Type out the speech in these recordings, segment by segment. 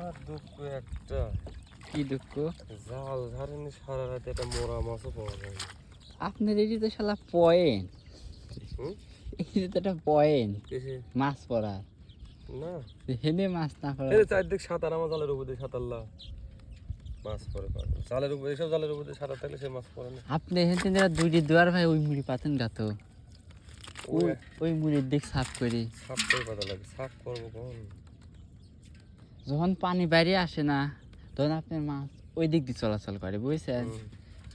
আমার দুঃখ একটা। কি দুঃখ? জাল ধরেনি সারা রাত একটা মোরা মাছও পাওয়া যায় আপনার এটি তো শালা পয়েন্ট? এটি তো একটা পয়েন্ট। মাছ পড়ার। না। হেনে মাছ না পড়া এই চারদিক সাঁতার আমার জালের উপর সাঁতারলা মাছ পরে পাবে জালের উপর এসব জালের উপর সাঁতার থাকলে সে মাছ পড়ে না। আপনি যারা দুইটি দুয়ার ভাই ওই মুড়ি পাতেন গাতো ওই ওই ওই মুড়ির দিক সাফ করি। সাপ করে পাতা লাগে। সাপ করব কখন? যখন পানি বাইরে আসে না তখন আপনার মাছ ওই দিক দিয়ে চলাচল করে বুঝছেন?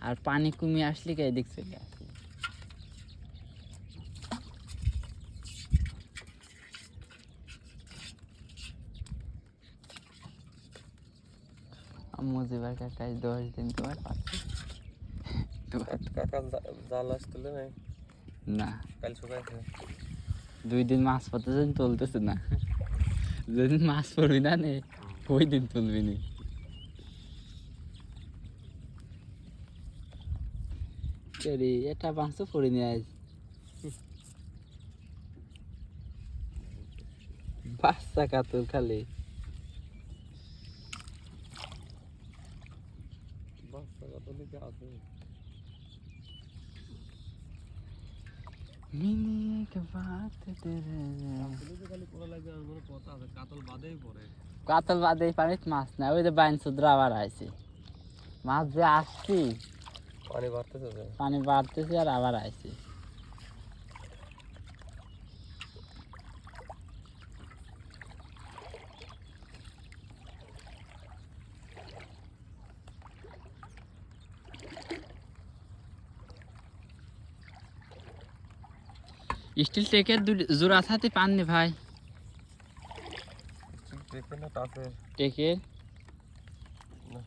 আর পানি কমিয়ে আসলে কি এদিক চলে আসে মুজিবার কাকাই দশ দিন তোমার পাচ্ছে কাকা জাল আসতেলে না? কাল দুই দিন মাছ পড়তে যেদিন তুলতেছে না। যেদিন মাছ পড়বি না নে? ওই দিন তুলবি নি? এটা মাছও পড়িনি আজ। বাচ্চা কাতল খালি। মিনি কাতল বাদেই পড়ে বাদে পানিত মাছ না ওই যে বাইন সুদ্রা আবার আইছে। মাছ যে আসছি পানি বাড়তেছে পানি বাড়তেছে আর আবার আইছে। স্টিল টেকের জোড়া সাথে পাননি ভাই টেকের না।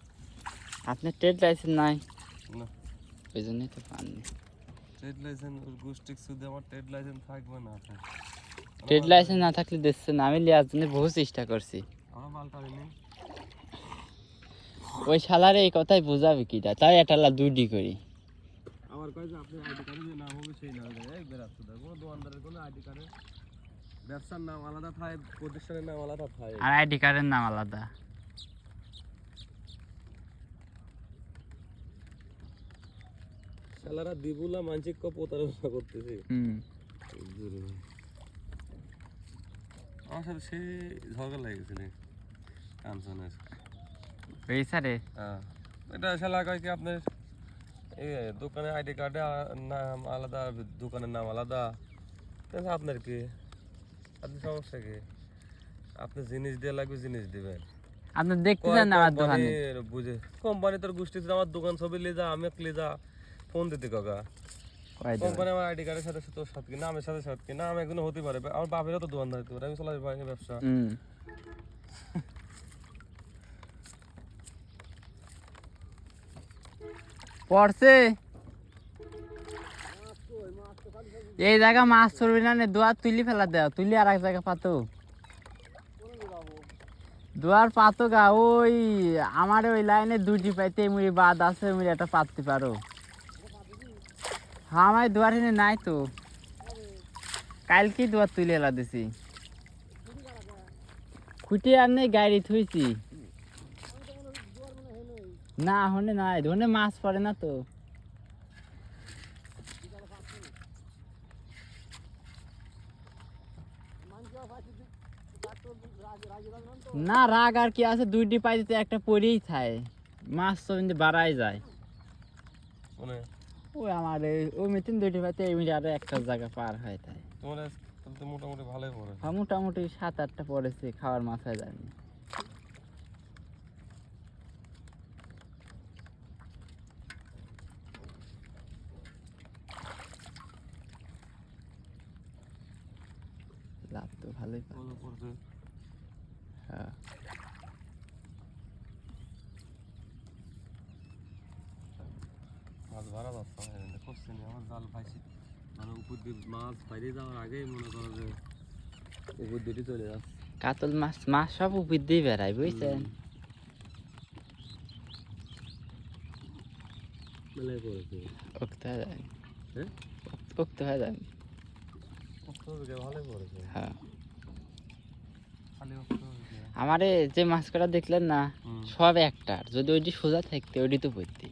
আপনার ট্রেড লাইসেন্স নাই ওই জন্যই তো পাননি ট্রেড লাইসেন্স গোষ্ঠী সুদে আমার ট্রেড লাইসেন্স থাকবে না ট্রেড লাইসেন্স না থাকলে দিচ্ছে আমি লিয়ার জন্য বহু চেষ্টা করছি আমার ওই শালারে এই কথাই বোঝাবে কিটা তাই এটালা দুইটি করি কয় যে আপনি আইডি কার্ডে যে নাম হবে সেই নাম দেয় এই বেরাচ্ছে তো কোনো দোকানদারের কোনো আইডি কার্ডে ব্যবসার নাম আলাদা থাকে প্রতিষ্ঠানের নাম আলাদা থাকে আর আইডি কার্ডের নাম আলাদা। শালারা দিবুলা মানসিক প্রতারণা করতেছে। হুম। আমার সাথে সেই ঝগড়া লেগে গেছিল কাঞ্চনের। এই স্যারে হ্যাঁ। এটা শালা কয় কি আপনার এই দোকানের আইডি কার্ডে নাম আলাদা দোকানের নাম আলাদা। তাহলে আপনার কি? আপনি সমস্যা কি? আপনি জিনিস দিয়ে লাগবে জিনিস দিবেন। আপনি দেখতে চান আমার দোকানে? বুঝে কোম্পানি তোর গোষ্ঠীতে আমার দোকান ছবি লিয়ে যা আমি লিয়ে যা ফোন দিতে কাকা। কোম্পানি আমার আইডি কার্ডের সাথে তোর সাথে কিনা আমার সাথে সাথে কিনা আমি একদিন হতে পারে আমার বাপেরও তো দোকান থাকতে পারে আমি চলাই পারি ব্যবসা। পড়ছে। এই জায়গা মাছ ধরবি না দুয়ার তুলি ফেলা দেওয়া তুলি আর এক জায়গা পাতো। দুয়ার পাতো গা, ওই আমার ওই লাইনে দুটি পাইতে মুড়ি বাদ আছে মুড়ি একটা পাততে পারো। হ্যাঁ আমার দুয়ার এনে নাই তো। কালকে দুয়ার তুলে এলা দিছি। খুঁটি আর নেই, গাড়ি থুইছি। না হনে নাই ধনে মাছ পড়ে না তো। না রাগ আর কি আছে দুইটি পাই দিতে একটা পরেই খায় মাছ তো কিন্তু বাড়াই যায়। মানে? ওই আমার ওই মিটিং দুইটি পাইতে এই মিনিট আরও একটা জায়গা পার হয় তাই তোমার মোটামুটি ভালোই পড়ে হ্যাঁ, মোটামুটি সাত আটটা পড়েছে খাওয়ার মাথায় যায়নি। লাভ তো ভালোই হ্যাঁ। মাছ ধরা যাচ্ছে করছে নি আমার জাল পাইছি। মানে উপর দিয়ে মাছ বাইরে যাওয়ার আগেই মনে করো যে উপর দিয়ে চলে যাচ্ছে। কাতল মাছ মাছ সব উপর দিয়ে বেড়ায় বুঝছেন? মেলায় পড়েছে। উক্ত হয়ে যায় হ্যাঁ? উক্ত হয়ে যায় কষ্ট হবে ভালোই পড়েছে হ্যাঁ। আমারে যে মাছ কটা দেখলেন না সব একটার। যদি ওইটি সোজা থাকতে ওইটি তো পড়তে।